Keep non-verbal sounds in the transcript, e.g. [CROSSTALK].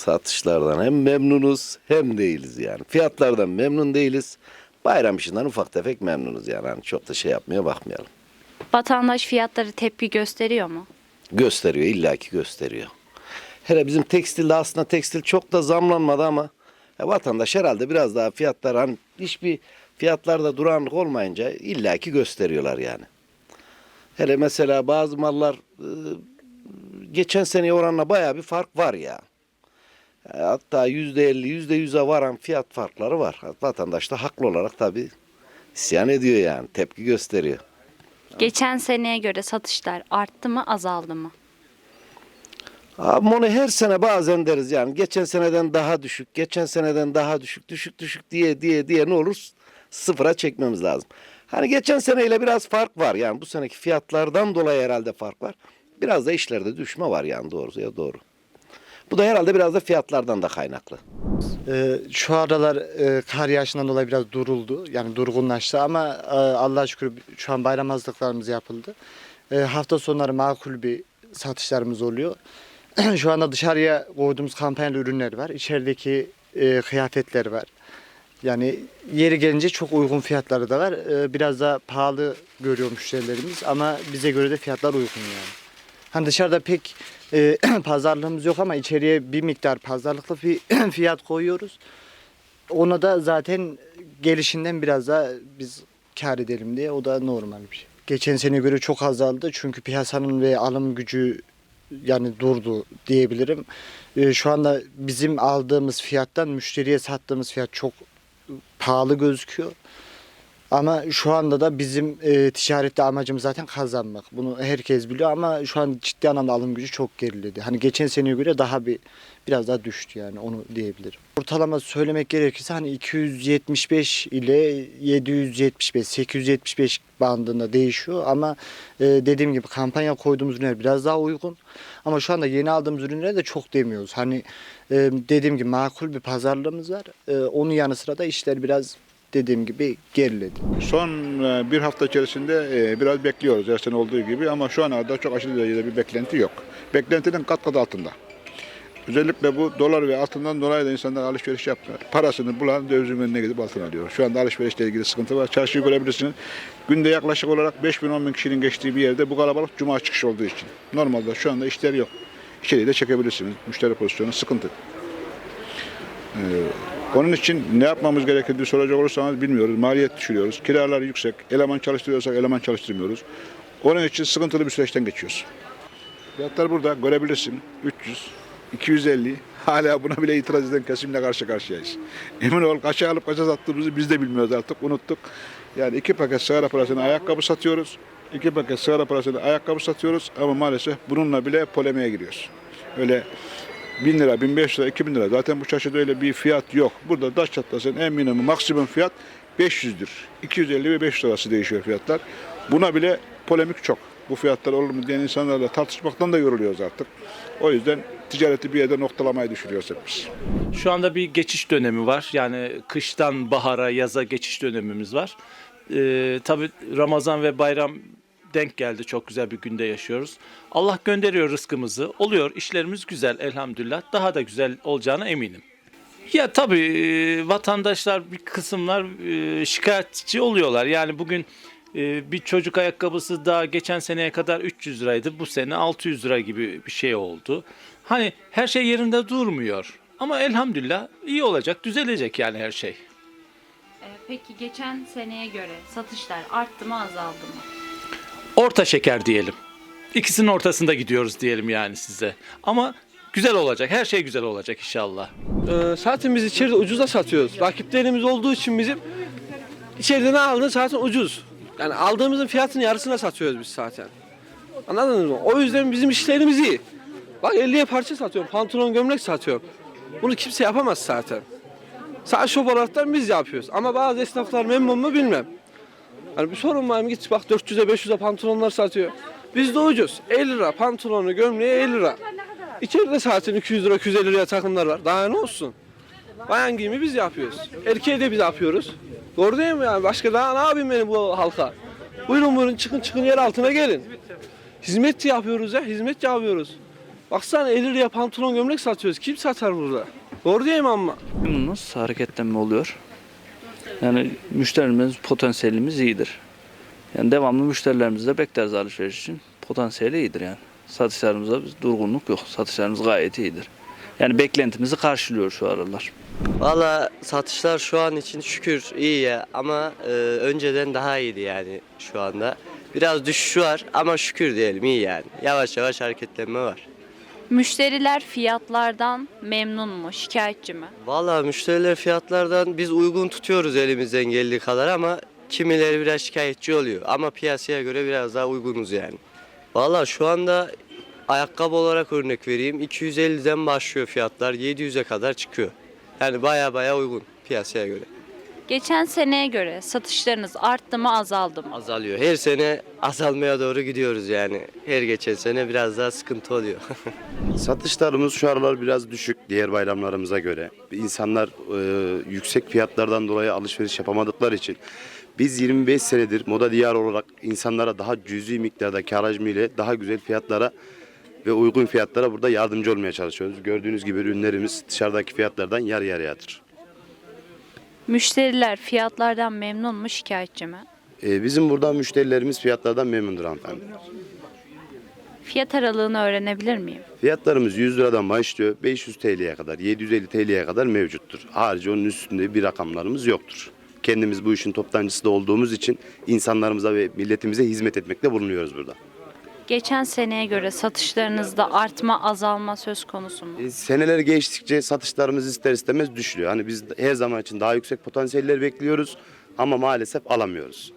Satışlardan hem memnunuz hem değiliz yani. Fiyatlardan memnun değiliz. Bayram işinden ufak tefek memnunuz yani. Hani çok da şey yapmaya bakmayalım. Vatandaş fiyatları tepki gösteriyor mu? Gösteriyor illaki gösteriyor. Hele bizim tekstilde aslında tekstil çok da zamlanmadı ama ya vatandaş herhalde biraz daha fiyatlar hani hiçbir fiyatlarda duranlık olmayınca illaki gösteriyorlar yani. Hele mesela bazı mallar e, geçen seneye oranla bayağı bir fark var ya. E, Hatta yüzde elli, yüzde yüze varan fiyat farkları var. Vatandaş da haklı olarak tabii isyan ediyor yani, tepki gösteriyor. Geçen seneye göre satışlar arttı mı azaldı mı? Abi onu her sene bazen deriz yani geçen seneden daha düşük, geçen seneden daha düşük, düşük düşük diye diye diye ne olur sıfıra çekmemiz lazım. Hani geçen seneyle biraz fark var yani bu seneki fiyatlardan dolayı herhalde fark var. Biraz da işlerde düşme var yani doğrusu ya doğru. Bu da herhalde biraz da fiyatlardan da kaynaklı. Ee, şu aralar e, kar yağışından dolayı biraz duruldu. Yani durgunlaştı ama e, Allah'a şükür şu an bayram hazırlıklarımız yapıldı. E, hafta sonları makul bir satışlarımız oluyor. [CLEARS THROAT] şu anda dışarıya koyduğumuz kampanyalı ürünler var. İçerideki e, kıyafetler var. Yani yeri gelince çok uygun fiyatları da var. E, biraz da pahalı görüyor müşterilerimiz ama bize göre de fiyatlar uygun yani. Hani dışarıda pek e, [CLEARS THROAT] pazarlığımız yok ama içeriye bir miktar pazarlıklı [CLEARS THROAT] fiyat koyuyoruz. Ona da zaten gelişinden biraz daha biz kar edelim diye o da normal bir şey. Geçen sene göre çok azaldı çünkü piyasanın ve alım gücü yani durdu diyebilirim. E, şu anda bizim aldığımız fiyattan müşteriye sattığımız fiyat çok pahalı gözüküyor. Ama şu anda da bizim e, ticarette amacımız zaten kazanmak. Bunu herkes biliyor ama şu an ciddi anlamda alım gücü çok geriledi. Hani geçen seneye göre daha bir biraz daha düştü yani onu diyebilirim. Ortalama söylemek gerekirse hani 275 ile 775 875 bandında değişiyor ama e, dediğim gibi kampanya koyduğumuz ürünler biraz daha uygun. Ama şu anda yeni aldığımız ürünlere de çok demiyoruz. Hani e, dediğim gibi makul bir pazarlığımız var. E, onun yanı sıra da işler biraz dediğim gibi geriledi. Son e, bir hafta içerisinde e, biraz bekliyoruz her sene olduğu gibi ama şu ana kadar çok aşırı derecede bir beklenti yok. Beklentinin kat kat altında. Özellikle bu dolar ve altından dolayı da insanlar alışveriş yapmıyor. Parasını bulan dövizin önüne gidip altın alıyor. Şu anda alışverişle ilgili sıkıntı var. Çarşıyı görebilirsiniz. Günde yaklaşık olarak 5 bin 10 bin kişinin geçtiği bir yerde bu kalabalık cuma çıkışı olduğu için. Normalde şu anda işler yok. İçeriği de çekebilirsiniz. Müşteri pozisyonu sıkıntı. Ee, onun için ne yapmamız gerektiğini soracak olursanız bilmiyoruz. Maliyet düşürüyoruz. Kiralar yüksek. Eleman çalıştırıyorsak eleman çalıştırmıyoruz. Onun için sıkıntılı bir süreçten geçiyoruz. Fiyatlar burada görebilirsin. 300, 250. Hala buna bile itiraz eden kesimle karşı karşıyayız. Emin ol kaça alıp kaça sattığımızı biz de bilmiyoruz artık. Unuttuk. Yani iki paket sigara parasına ayakkabı satıyoruz. iki paket sigara parasına ayakkabı satıyoruz. Ama maalesef bununla bile polemiğe giriyoruz. Öyle 1000 lira, 1500 lira, 2000 lira. Zaten bu çarşıda öyle bir fiyat yok. Burada Daş Çatlası'nın en minimum maksimum fiyat 500'dür. 250 ve 500 arası değişiyor fiyatlar. Buna bile polemik çok. Bu fiyatlar olur mu diyen insanlarla tartışmaktan da yoruluyoruz artık. O yüzden ticareti bir yerde noktalamayı düşünüyoruz hep biz. Şu anda bir geçiş dönemi var. Yani kıştan bahara, yaza geçiş dönemimiz var. Ee, tabii Ramazan ve bayram denk geldi. Çok güzel bir günde yaşıyoruz. Allah gönderiyor rızkımızı. Oluyor. işlerimiz güzel elhamdülillah. Daha da güzel olacağına eminim. Ya tabii e, vatandaşlar bir kısımlar e, şikayetçi oluyorlar. Yani bugün e, bir çocuk ayakkabısı daha geçen seneye kadar 300 liraydı. Bu sene 600 lira gibi bir şey oldu. Hani her şey yerinde durmuyor. Ama elhamdülillah iyi olacak, düzelecek yani her şey. Peki geçen seneye göre satışlar arttı mı azaldı mı? Orta şeker diyelim. İkisinin ortasında gidiyoruz diyelim yani size. Ama güzel olacak, her şey güzel olacak inşallah. Ee, zaten içeride ucuza satıyoruz. Rakiplerimiz olduğu için bizim içeride ne aldığın zaten ucuz. Yani aldığımızın fiyatının yarısına satıyoruz biz zaten. Anladınız mı? O yüzden bizim işlerimiz iyi. Bak 50'ye parça satıyorum, pantolon gömlek satıyorum. Bunu kimse yapamaz zaten. Sadece şop olaraktan biz yapıyoruz. Ama bazı esnaflar memnun mu bilmem. Hani bir sorun var mı? Git bak 400'e 500'e pantolonlar satıyor. Bizde ucuz. 50 lira pantolonu gömleği 50 lira. İçeride zaten 200 lira 250 liraya takımlar var. Daha ne olsun? Bayan giyimi biz yapıyoruz. Erkeği de biz yapıyoruz. Doğru değil mi yani? Başka daha ne yapayım benim bu halka? Buyurun buyurun çıkın çıkın yer altına gelin. Hizmet yapıyoruz ya hizmet yapıyoruz. Baksana 50 liraya pantolon gömlek satıyoruz. Kim satar burada? Doğru değil mi ama? Memnunuz. Hareketlenme oluyor. Yani müşterimiz, potansiyelimiz iyidir. Yani devamlı müşterilerimizle bekleriz alışveriş için. Potansiyeli iyidir yani. Satışlarımızda biz durgunluk yok. Satışlarımız gayet iyidir. Yani beklentimizi karşılıyor şu aralar. Valla satışlar şu an için şükür iyi ya ama e, önceden daha iyiydi yani şu anda. Biraz düşüş var ama şükür diyelim iyi yani. Yavaş yavaş hareketlenme var. Müşteriler fiyatlardan memnun mu, şikayetçi mi? Valla müşteriler fiyatlardan biz uygun tutuyoruz elimizden geldiği kadar ama kimileri biraz şikayetçi oluyor. Ama piyasaya göre biraz daha uygunuz yani. Valla şu anda ayakkabı olarak örnek vereyim 250'den başlıyor fiyatlar 700'e kadar çıkıyor. Yani baya baya uygun piyasaya göre. Geçen seneye göre satışlarınız arttı mı, azaldı mı? azalıyor. Her sene azalmaya doğru gidiyoruz yani. Her geçen sene biraz daha sıkıntı oluyor. [LAUGHS] Satışlarımız şu aralar biraz düşük diğer bayramlarımıza göre. İnsanlar e, yüksek fiyatlardan dolayı alışveriş yapamadıkları için biz 25 senedir moda diyar olarak insanlara daha cüzi miktarda kar hacmiyle daha güzel fiyatlara ve uygun fiyatlara burada yardımcı olmaya çalışıyoruz. Gördüğünüz gibi ürünlerimiz dışarıdaki fiyatlardan yarı yarıyadır. Müşteriler fiyatlardan memnun mu, şikayetçi mi? E, bizim burada müşterilerimiz fiyatlardan memnundur hanımefendi. Fiyat aralığını öğrenebilir miyim? Fiyatlarımız 100 liradan başlıyor. 500 TL'ye kadar, 750 TL'ye kadar mevcuttur. Harici onun üstünde bir rakamlarımız yoktur. Kendimiz bu işin toptancısı da olduğumuz için insanlarımıza ve milletimize hizmet etmekte bulunuyoruz burada. Geçen seneye göre satışlarınızda artma, azalma söz konusu mu? E, seneler geçtikçe satışlarımız ister istemez düşüyor. Hani biz her zaman için daha yüksek potansiyeller bekliyoruz ama maalesef alamıyoruz.